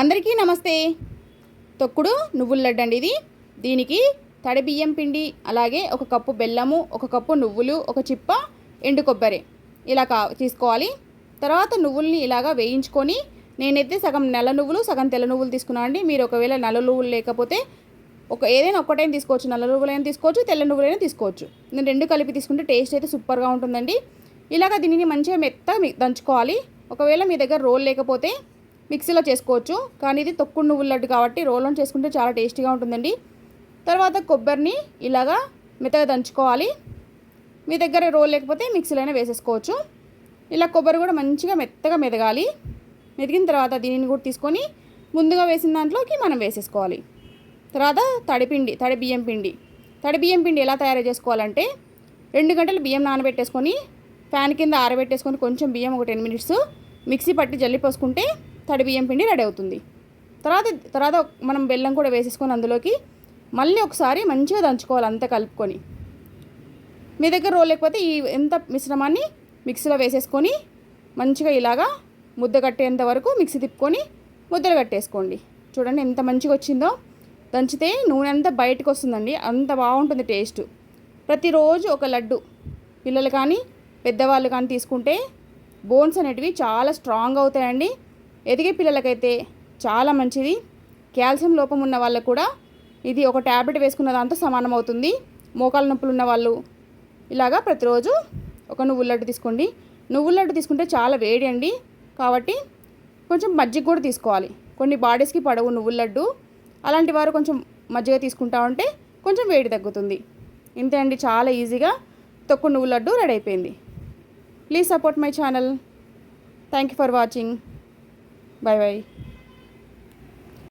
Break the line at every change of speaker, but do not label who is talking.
అందరికీ నమస్తే. తొక్కుడు నువ్వుల లడ్డు అండి ఇది. దీనికి తడి బియ్యం పిండి అలాగే ఒక కప్పు బెల్లము ఒక కప్పు నువ్వులు ఒక చిప్ప ఎండు కొబ్బరి ఇలా కా తీసుకోవాలి. తర్వాత నువ్వుల్ని ఇలాగా వేయించుకొని నేనైతే సగం నల్ల నువ్వులు సగం తెల్ల నువ్వులు తీసుకున్నాను అండి. మీరు ఒకవేళ నల్ల నువ్వులు లేకపోతే ఒక ఏదైనా ఒక్కటైనా తీసుకోవచ్చు. నల్ల నువ్వులైనా తీసుకోవచ్చు తెల్ల నువ్వులైనా తీసుకోవచ్చు. నేను రెండు కలిపి తీసుకుంటే టేస్ట్ అయితే సూపర్గా ఉంటుందండి. ఇలాగ దీనిని మంచిగా మెత్తగా దంచుకోవాలి. ఒకవేళ మీ దగ్గర రోల్ లేకపోతే మిక్సీలో చేసుకోవచ్చు. కానీ ఇది తొక్కుడు నువ్వుల లడ్డు కాబట్టి రోల్లో చేసుకుంటే చాలా టేస్టీగా ఉంటుందండి. తర్వాత కొబ్బరిని ఇలాగా మెత్తగా దంచుకోవాలి. మీ దగ్గర రోల్ లేకపోతే మిక్సీలైనా వేసేసుకోవచ్చు. ఇలా కొబ్బరి కూడా మంచిగా మెత్తగా మెదగాలి. మెదిగిన తర్వాత దీనిని కూడా తీసుకొని ముందుగా వేసిన దాంట్లోకి మనం వేసేసుకోవాలి. తర్వాత తడిపిండి తడి బియ్యం పిండి. తడి బియ్యం పిండి ఎలా తయారు చేసుకోవాలంటే రెండు గంటలు బియ్యం నానబెట్టేసుకొని ఫ్యాన్ కింద ఆరబెట్టేసుకొని కొంచెం బియ్యం ఒక టెన్ మినిట్స్ మిక్సీ పట్టి జల్లి పోసుకుంటే తడి బియ్యం పిండి రెడీ అవుతుంది. తర్వాత తర్వాత మనం బెల్లం కూడా వేసేసుకొని అందులోకి మళ్ళీ ఒకసారి మంచిగా దంచుకోవాలి అంతా కలుపుకొని. మీ దగ్గర రోల్ లేకపోతే ఈ ఎంత మిశ్రమాన్ని మిక్సీలో వేసేసుకొని మంచిగా ఇలాగా ముద్ద కట్టేంత వరకు మిక్సీ తిప్పుకొని ముద్దలు కట్టేసుకోండి. చూడండి ఎంత మంచిగా వచ్చిందో. దంచితే నూనె అంతా బయటకు వస్తుందండి. అంత బాగుంటుంది టేస్ట్. ప్రతిరోజు ఒక లడ్డు పిల్లలు కానీ పెద్దవాళ్ళు కానీ తీసుకుంటే బోన్స్ అనేటివి చాలా స్ట్రాంగ్ అవుతాయండి. ఎదిగే పిల్లలకైతే చాలా మంచిది. కాల్షియం లోపం ఉన్న వాళ్ళకు కూడా ఇది ఒక ట్యాబ్లెట్ వేసుకున్న దాంతో సమానం అవుతుంది మోకాల నొప్పులు ఉన్న వాళ్ళు ఇలాగా ప్రతిరోజు ఒక నువ్వుల లడ్డు తీసుకోండి. నువ్వుల లడ్డు తీసుకుంటే చాలా వేడి అండి. కాబట్టి కొంచెం మజ్జిగ కూడా తీసుకోవాలి. కొన్ని బాడీస్కి పడవు నువ్వుల లడ్డు. అలాంటి వారు కొంచెం మజ్జిగ తీసుకుంటా ఉంటే కొంచెం వేడి తగ్గుతుంది. ఇంతే అండి చాలా ఈజీగా తక్కువ నువ్వుల లడ్డు రెడీ అయిపోయింది. Please support my channel. Thank you for watching. bye bye.